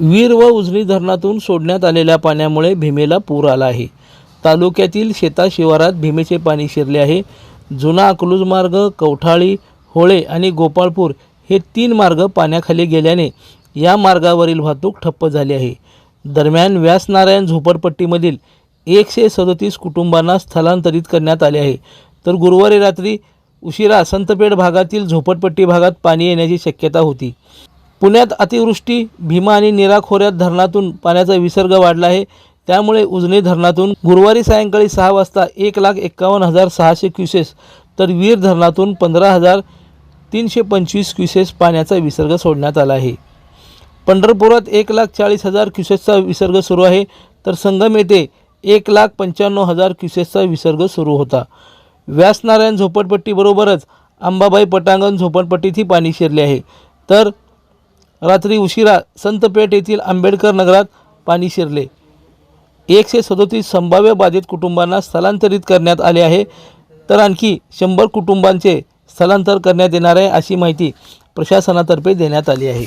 वीर व उजनी धरणातून सोडण्यात आलेल्या पाण्यामुळे भीमेला पूर आला आहे. तालुक्यातील शेता शिवारात भीमेचे पाणी शिरले आहे. जुना अकलूज मार्ग कवठाळी होळे आणि गोपाळपूर हे तीन मार्ग पाण्याखाली गेल्याने या मार्गावरील वाहतूक ठप्प झाली आहे. दरम्यान व्यासनारायण झोपडपट्टीमधील एकशे सदतीस कुटुंबांना स्थलांतरित करण्यात आले आहे. तर गुरुवारी रात्री उशिरा संतपेठ भागातील झोपडपट्टी भागात पाणी येण्याची शक्यता होती. पुण्यात अतिवृष्टी भीमा आणि नीरा खोऱ्यात धरणातून पाण्याचा विसर्ग वाढला आहे. त्यामुळे उजनी धरणातून गुरुवारी सायंकाळी सहा वाजता एक लाख एक्कावन्न हजार सहाशे क्युसेस तर वीर धरणातून पंधरा हजार तीनशे पंचवीस क्युसेस पाण्याचा विसर्ग सोडण्यात आला आहे. पंढरपुरात एक लाख चाळीस हजार क्युसेसचा विसर्ग सुरू आहे. तर संगम येथे एक लाख पंच्याण्णव हजार क्युसेसचा विसर्ग सुरू होता. व्यासनारायण झोपडपट्टीबरोबरच अंबाबाई पटांगण झोपडपट्टीतही पाणी शिरले आहे. तर रात्री उशिरा संतपेठ येथील आंबेडकर नगरात पाणी शिरले. एकशे सदोतीस संभाव्य बाधित कुटुंबांना स्थलांतरित करण्यात आले आहे. तर आणखी शंभर कुटुंबांचे स्थलांतर करण्यात येणार आहे अशी माहिती प्रशासनातर्फे देण्यात आली आहे.